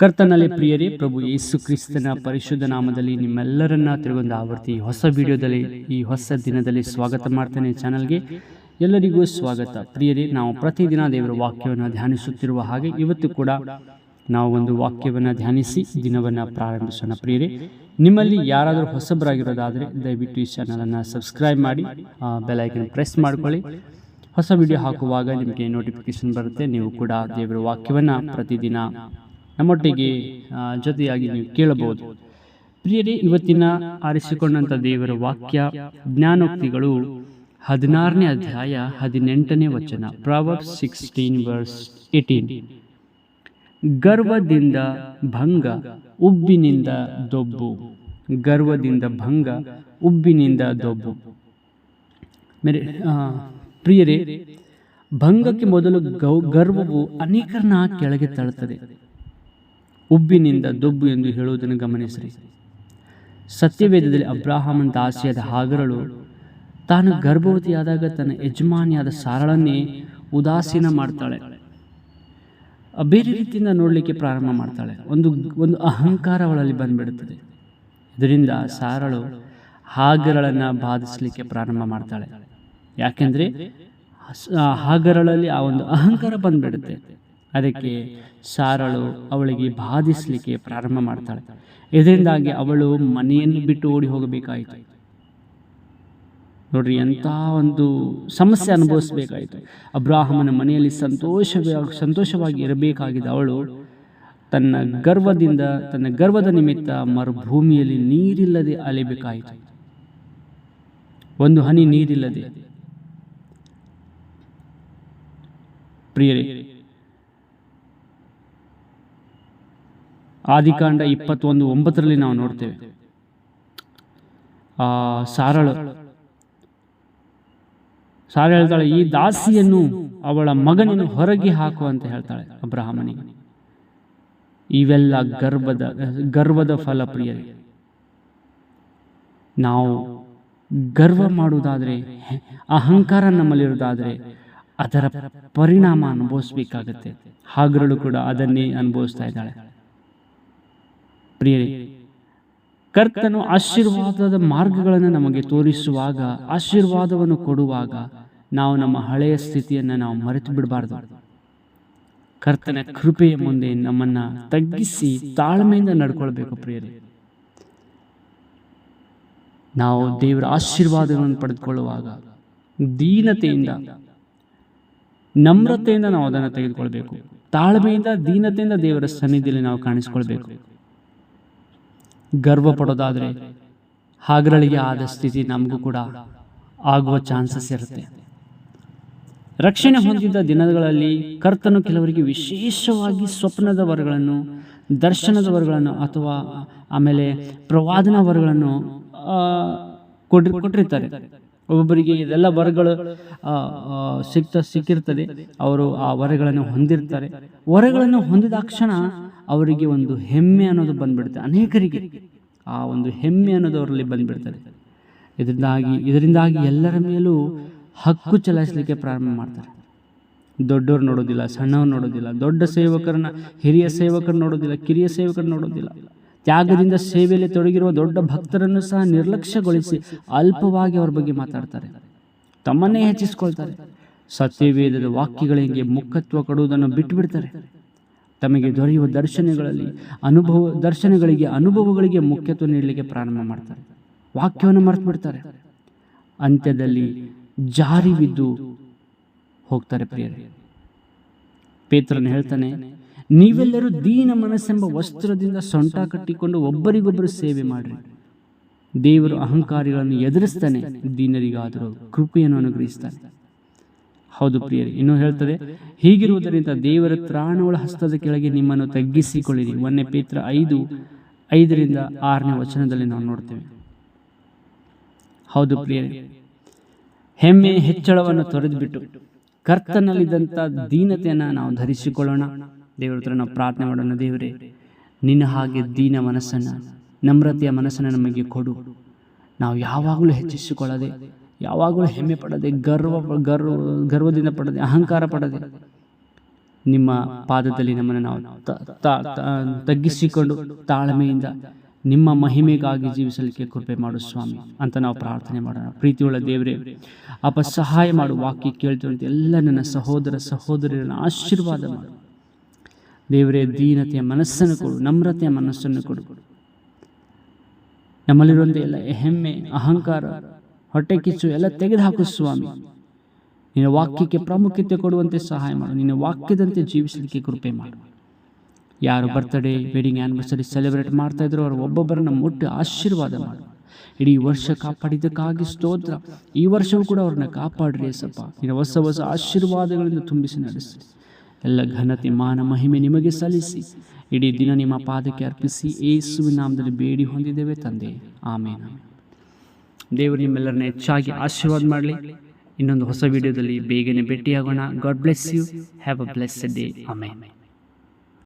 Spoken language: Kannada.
ಕರ್ತನಲ್ಲಿ ಪ್ರಿಯರೇ, ಪ್ರಭು ಯೇಸು ಕ್ರಿಸ್ತನ ಪರಿಶುದ್ಧ ನಾಮದಲ್ಲಿ ನಿಮ್ಮೆಲ್ಲರನ್ನ ತಿರುಗೊಂದು ಆವರ್ತಿ ಹೊಸ ವಿಡಿಯೋದಲ್ಲಿ ಈ ಹೊಸ ದಿನದಲ್ಲಿ ಸ್ವಾಗತ ಮಾಡ್ತೇನೆ ಚಾನಲ್ಗೆ. ಎಲ್ಲರಿಗೂ ಸ್ವಾಗತ. ಪ್ರಿಯರೇ, ನಾವು ಪ್ರತಿದಿನ ದೇವರ ವಾಕ್ಯವನ್ನು ಧ್ಯಾನಿಸುತ್ತಿರುವ ಹಾಗೆ ಇವತ್ತು ಕೂಡ ನಾವು ಒಂದು ವಾಕ್ಯವನ್ನು ಧ್ಯಾನಿಸಿ ದಿನವನ್ನು ಪ್ರಾರಂಭಿಸೋಣ. ಪ್ರಿಯರೇ, ನಿಮ್ಮಲ್ಲಿ ಯಾರಾದರೂ ಹೊಸಬರಾಗಿರೋದಾದರೆ ದಯವಿಟ್ಟು ಈ ಚಾನಲನ್ನು ಸಬ್ಸ್ಕ್ರೈಬ್ ಮಾಡಿ ಬೆಲೈಕನ್ ಪ್ರೆಸ್ ಮಾಡ್ಕೊಳ್ಳಿ. ಹೊಸ ವಿಡಿಯೋ ಹಾಕುವಾಗ ನಿಮಗೆ ನೋಟಿಫಿಕೇಶನ್ ಬರುತ್ತೆ. ನೀವು ಕೂಡ ದೇವರ ವಾಕ್ಯವನ್ನು ಪ್ರತಿದಿನ ನಮ್ಮೊಟ್ಟಿಗೆ ಜೊತೆಯಾಗಿ ನೀವು ಕೇಳಬಹುದು. ಪ್ರಿಯರೇ, ಇವತ್ತಿನ ಆರಿಸಿಕೊಂಡಂಥ ದೇವರ ವಾಕ್ಯ, ಜ್ಞಾನೋಕ್ತಿಗಳು ಹದಿನಾರನೇ ಅಧ್ಯಾಯ ಹದಿನೆಂಟನೇ ವಚನ ಪ್ರಾವರ್ ಸಿಕ್ಸ್ಟೀನ್ ವರ್ಸ್ ಏಟೀನ್ ಗರ್ವದಿಂದ ಭಂಗ, ಉಬ್ಬಿನಿಂದ ದೊಬ್ಬು. ಗರ್ವದಿಂದ ಭಂಗ, ಉಬ್ಬಿನಿಂದ ದೊಬ್ಬು. ಮೇರೆ ಪ್ರಿಯರೇ, ಭಂಗಕ್ಕೆ ಮೊದಲು ಗೌ, ಗರ್ವವು ಅನೇಕರನ್ನ ಕೆಳಗೆ ತಳ್ಳುತ್ತದೆ. ಉಬ್ಬಿನಿಂದ ದೊಬ್ಬು ಎಂದು ಹೇಳುವುದನ್ನು ಗಮನಿಸಿರಿ. ಸತ್ಯವೇದದಲ್ಲಿ ಅಬ್ರಾಹಮನ್ ದಾಸಿಯಾದ ಹಾಗರಳು ತಾನು ಗರ್ಭವತಿಯಾದಾಗ ತನ್ನ ಯಜಮಾನಿಯಾದ ಸಾರಳನ್ನೇ ಉದಾಸೀನ ಮಾಡ್ತಾಳೆ. ಬೇರೆ ರೀತಿಯಿಂದ ನೋಡಲಿಕ್ಕೆ ಪ್ರಾರಂಭ ಮಾಡ್ತಾಳೆ. ಒಂದು ಒಂದು ಅಹಂಕಾರ ಅವಳಲ್ಲಿ ಬಂದ್ಬಿಡುತ್ತದೆ. ಇದರಿಂದ ಸಾರಳು ಹಾಗರಳನ್ನು ಬಾಧಿಸಲಿಕ್ಕೆ ಪ್ರಾರಂಭ ಮಾಡ್ತಾಳೆ. ಯಾಕೆಂದರೆ ಹಾಗರಳಲ್ಲಿ ಆ ಒಂದು ಅಹಂಕಾರ ಬಂದ್ಬಿಡುತ್ತೆ. ಅದಕ್ಕೆ ಸಾರಳು ಅವಳಿಗೆ ಬಾಧಿಸಲಿಕ್ಕೆ ಪ್ರಾರಂಭ ಮಾಡ್ತಾಳೆ. ಇದರಿಂದಾಗಿ ಅವಳು ಮನೆಯನ್ನು ಬಿಟ್ಟು ಓಡಿ ಹೋಗಬೇಕಾಯಿತು. ನೋಡ್ರಿ ಎಂಥ ಒಂದು ಸಮಸ್ಯೆ ಅನುಭವಿಸಬೇಕಾಯಿತು. ಅಬ್ರಾಹಮನ ಮನೆಯಲ್ಲಿ ಸಂತೋಷ ಸಂತೋಷವಾಗಿ ಇರಬೇಕಾಗಿದ್ದ ಅವಳು ತನ್ನ ಗರ್ವದಿಂದ ತನ್ನ ಗರ್ವದ ನಿಮಿತ್ತ ಮರುಭೂಮಿಯಲ್ಲಿ ನೀರಿಲ್ಲದೆ ಅಲೆಬೇಕಾಯಿತು ಒಂದು ಹನಿ ನೀರಿಲ್ಲದೆ. ಪ್ರಿಯರೇ ಆದಿಕಾಂಡ ಇಪ್ಪತ್ತೊಂದು ಒಂಬತ್ತರಲ್ಲಿ ನಾವು ನೋಡ್ತೇವೆ. ಆ, ಸಾರಳು. ಸಾರ ಹೇಳ್ತಾಳೆ, ಈ ದಾಸಿಯನ್ನು ಅವಳ ಮಗನನ್ನು ಹೊರಗೆ ಹಾಕು ಅಂತ ಹೇಳ್ತಾಳೆ ಅಬ್ರಾಹ್ಮನಿಗೆ. ಇವೆಲ್ಲ ಗರ್ಭದ ಗರ್ವದ ಫಲ ಪ್ರಿಯರಿ. ನಾವು ಗರ್ವ ಮಾಡುವುದಾದರೆ, ಅಹಂಕಾರ ನಮ್ಮಲ್ಲಿರುವುದಾದರೆ, ಅದರ ಪರಿಣಾಮ ಅನುಭವಿಸ್ಬೇಕಾಗತ್ತೆ. ಹಾಗರಳು ಕೂಡ ಅದನ್ನೇ ಅನುಭವಿಸ್ತಾ ಇದ್ದಾಳೆ. ಪ್ರಿಯರೇ, ಕರ್ತನು ಆಶೀರ್ವಾದದ ಮಾರ್ಗಗಳನ್ನು ನಮಗೆ ತೋರಿಸುವಾಗ, ಆಶೀರ್ವಾದವನ್ನು ಕೊಡುವಾಗ ನಾವು ನಮ್ಮ ಹಳೆಯ ಸ್ಥಿತಿಯನ್ನು ನಾವು ಮರೆತು ಬಿಡಬಾರ್ದು. ಕರ್ತನ ಕೃಪೆಯ ಮುಂದೆ ನಮ್ಮನ್ನ ತಗ್ಗಿಸಿ ತಾಳ್ಮೆಯಿಂದ ನಡ್ಕೊಳ್ಬೇಕು ಪ್ರಿಯರಿ. ನಾವು ದೇವರ ಆಶೀರ್ವಾದಗಳನ್ನು ಪಡೆದುಕೊಳ್ಳುವಾಗ ದೀನತೆಯಿಂದ, ನಮ್ರತೆಯಿಂದ ನಾವು ಅದನ್ನು ತೆಗೆದುಕೊಳ್ಬೇಕು. ತಾಳ್ಮೆಯಿಂದ, ದೀನತೆಯಿಂದ ದೇವರ ಸನ್ನಿಧಿಯಲ್ಲಿ ನಾವು ಕಾಣಿಸ್ಕೊಳ್ಬೇಕು. ಗರ್ವ ಪಡೋದಾದರೆ ಹಾಗರಳಿಗೆ ಆದ ಸ್ಥಿತಿ ನಮಗೂ ಕೂಡ ಆಗುವ ಚಾನ್ಸಸ್ ಇರುತ್ತೆ. ರಕ್ಷಣೆ ಹೊಂದಿದ್ದ ದಿನಗಳಲ್ಲಿ ಕರ್ತನು ಕೆಲವರಿಗೆ ವಿಶೇಷವಾಗಿ ಸ್ವಪ್ನದ ವರಗಳನ್ನು, ದರ್ಶನದ ವರಗಳನ್ನು ಅಥವಾ ಆಮೇಲೆ ಪ್ರವಾದನ ವರಗಳನ್ನು ಕೊಟ್ಟಿರ್ತಾರೆ. ಒಬ್ಬೊಬ್ಬರಿಗೆ ಇದೆಲ್ಲ ವರಗಳು ಸಿಕ್ತ, ಸಿಕ್ಕಿರ್ತದೆ. ಅವರು ಆ ವರಗಳನ್ನು ಹೊಂದಿರ್ತಾರೆ. ವರಗಳನ್ನು ಹೊಂದಿದ ಕ್ಷಣ ಅವರಿಗೆ ಒಂದು ಹೆಮ್ಮೆ ಅನ್ನೋದು ಬಂದ್ಬಿಡುತ್ತೆ. ಅನೇಕರಿಗೆ ಆ ಒಂದು ಹೆಮ್ಮೆ ಅನ್ನೋದು ಅವರಲ್ಲಿ ಬಂದ್ಬಿಡ್ತಾರೆ ಇದರಿಂದಾಗಿ ಇದರಿಂದಾಗಿ ಎಲ್ಲರ ಮೇಲೂ ಹಕ್ಕು ಚಲಾಯಿಸಲಿಕ್ಕೆ ಪ್ರಾರಂಭ ಮಾಡ್ತಾರೆ. ದೊಡ್ಡವ್ರು ನೋಡೋದಿಲ್ಲ, ಸಣ್ಣವ್ರು ನೋಡೋದಿಲ್ಲ, ದೊಡ್ಡ ಸೇವಕರನ್ನ, ಹಿರಿಯ ಸೇವಕರು ನೋಡೋದಿಲ್ಲ, ಕಿರಿಯ ಸೇವಕರು ನೋಡೋದಿಲ್ಲ. ತ್ಯಾಗದಿಂದ ಸೇವೆಯಲ್ಲಿ ತೊಡಗಿರುವ ದೊಡ್ಡ ಭಕ್ತರನ್ನು ಸಹ ನಿರ್ಲಕ್ಷ್ಯಗೊಳಿಸಿ ಅಲ್ಪವಾಗಿ ಅವರ ಬಗ್ಗೆ ಮಾತಾಡ್ತಾರೆ. ತಮ್ಮನ್ನೇ ಹೆಚ್ಚಿಸ್ಕೊಳ್ತಾರೆ. ಸತ್ಯವೇದದ ವಾಕ್ಯಗಳಿಗೆ ಮುಖತ್ವ ಕೊಡುವುದನ್ನು ಬಿಟ್ಟುಬಿಡ್ತಾರೆ. ತಮಗೆ ದೊರೆಯುವ ದರ್ಶನಗಳಲ್ಲಿ ಅನುಭವ, ದರ್ಶನಗಳಿಗೆ ಅನುಭವಗಳಿಗೆ ಮುಖ್ಯತ್ವ ನೀಡಲಿಕ್ಕೆ ಪ್ರಾರಂಭ ಮಾಡ್ತಾರೆ. ವಾಕ್ಯವನ್ನು ಮರೆತು ಬಿಡ್ತಾರೆ ಅಂತ್ಯದಲ್ಲಿ ಜಾರಿ ಬಿದ್ದು ಹೋಗ್ತಾರೆ ಪ್ರಿಯರೇ. ಪೇತ್ರನು ಹೇಳ್ತಾನೆ ನೀವೆಲ್ಲರೂ ದೀನ ಮನಸ್ಸೆಂಬ ವಸ್ತ್ರದಿಂದ ಸೊಂಟ ಕಟ್ಟಿಕೊಂಡು ಒಬ್ಬರಿಗೊಬ್ಬರು ಸೇವೆ ಮಾಡಿರಿ. ದೇವರು ಅಹಂಕಾರಿಗಳನ್ನು ಎದುರಿಸ್ತಾನೆ, ದೀನರಿಗಾದರೂ ಕೃಪೆಯನ್ನು ಅನುಗ್ರಹಿಸ್ತಾನೆ. ಹೌದು ಪ್ರಿಯರಿ, ಇನ್ನೂ ಹೇಳ್ತದೆ, ಹೀಗಿರುವುದರಿಂದ ದೇವರ ತ್ರಾಣವಳ ಹಸ್ತದ ಕೆಳಗೆ ನಿಮ್ಮನ್ನು ತಗ್ಗಿಸಿಕೊಳ್ಳಿರಿ. ಮೊನ್ನೆ ಪೇತ್ರ ಐದು, ಐದರಿಂದ ಆರನೇ ವಚನದಲ್ಲಿ ನಾವು ನೋಡ್ತೇವೆ. ಹೌದು ಪ್ರಿಯರಿ, ಹೆಮ್ಮೆ ಹೆಚ್ಚಳವನ್ನು ತೊರೆದುಬಿಟ್ಟು ಕರ್ತನಲ್ಲಿದ್ದಂಥ ದೀನತೆಯನ್ನು ನಾವು ಧರಿಸಿಕೊಳ್ಳೋಣ. ದೇವರ ಹತ್ರ ನಾವು ಪ್ರಾರ್ಥನೆ ಮಾಡೋಣ, ದೇವರೇ, ನಿನ್ನ ಹಾಗೆ ದೀನ ಮನಸ್ಸನ್ನು, ನಮ್ರತೆಯ ಮನಸ್ಸನ್ನು ನಮಗೆ ಕೊಡು. ನಾವು ಯಾವಾಗಲೂ ಹೆಚ್ಚಿಸಿಕೊಳ್ಳದೆ, ಯಾವಾಗಲೂ ಹೆಮ್ಮೆ ಪಡದೆ, ಗರ್ವ ಗರ್ವ, ಗರ್ವದಿಂದ ಪಡದೆ, ಅಹಂಕಾರ ಪಡದೆ, ನಿಮ್ಮ ಪಾದದಲ್ಲಿ ನಮ್ಮನ್ನು ನಾವು ತಗ್ಗಿಸಿಕೊಂಡು ತಾಳ್ಮೆಯಿಂದ ನಿಮ್ಮ ಮಹಿಮೆಗಾಗಿ ಜೀವಿಸಲಿಕ್ಕೆ ಕೃಪೆ ಮಾಡು ಸ್ವಾಮಿ ಅಂತ ನಾವು ಪ್ರಾರ್ಥನೆ ಮಾಡೋಣ. ಪ್ರೀತಿಯುಳ್ಳ ದೇವರೇ ಅಪ ಸಹಾಯ ಮಾಡು ವಾಕ್ಯ ಕೇಳ್ತಿರೋದು ಎಲ್ಲ ನನ್ನ ಸಹೋದರ ಸಹೋದರಿಯರನ್ನು ಆಶೀರ್ವಾದ ಮಾಡು. ದೇವರೇ, ದೀನತೆಯ ಮನಸ್ಸನ್ನು ಕೊಡು, ನಮ್ರತೆಯ ಮನಸ್ಸನ್ನು ಕೊಡು. ನಮ್ಮಲ್ಲಿರುವಂಥ ಎಲ್ಲ ಹೆಮ್ಮೆ, ಅಹಂಕಾರ, ಹೊಟ್ಟೆ ಕಿಚ್ಚು ಎಲ್ಲ ತೆಗೆದುಹಾಕು ಸ್ವಾಮಿ. ನಿನ್ನ ವಾಕ್ಯಕ್ಕೆ ಪ್ರಾಮುಖ್ಯತೆ ಕೊಡುವಂತೆ ಸಹಾಯ ಮಾಡು, ನಿನ್ನ ವಾಕ್ಯದಂತೆ ಜೀವಿಸಲಿಕ್ಕೆ ಕೃಪೆ ಮಾಡು. ಯಾರು ಬರ್ತ್ಡೇ ವೆಡ್ಡಿಂಗ್ ಆ್ಯನಿವರ್ಸರಿ ಸೆಲೆಬ್ರೇಟ್ ಮಾಡ್ತಾ ಇದ್ರು ಅವರು ಒಬ್ಬೊಬ್ಬರನ್ನ ಮುಟ್ಟಿ ಆಶೀರ್ವಾದ ಮಾಡು. ಇಡೀ ವರ್ಷ ಕಾಪಾಡಿದ್ದಕ್ಕಾಗಿ ಸ್ತೋತ್ರ. ಈ ವರ್ಷವೂ ಕೂಡ ಅವ್ರನ್ನ ಕಾಪಾಡ್ರಿ ಸಪ್ಪ ನಿನ್ನ ಹೊಸ ಹೊಸ ಆಶೀರ್ವಾದಗಳಿಂದ ತುಂಬಿಸಿ ನಡೆಸಿ ಎಲ್ಲ ಘನತೆ, ಮಾನ, ಮಹಿಮೆ ನಿಮಗೆ ಸಲ್ಲಿಸಿ. ಇಡೀ ದಿನ ನಿಮ್ಮ ಪಾದಕ್ಕೆ ಅರ್ಪಿಸಿ ಏಸುವಿನ ನಾಮದಲ್ಲಿ ಬೇಡಿ ಹೊಂದಿದ್ದೇವೆ ತಂದೆ. ಆಮೇಲೆ ದೇವರು ನಿಮ್ಮೆಲ್ಲರನ್ನ ಹೆಚ್ಚಾಗಿ ಆಶೀರ್ವಾದ ಮಾಡಲಿ. ಇನ್ನೊಂದು ಹೊಸ ವಿಡಿಯೋದಲ್ಲಿ ಬೇಗನೆ ಭೇಟಿಯಾಗೋಣ. God bless you have a blessed day ಆಮೇಲೆ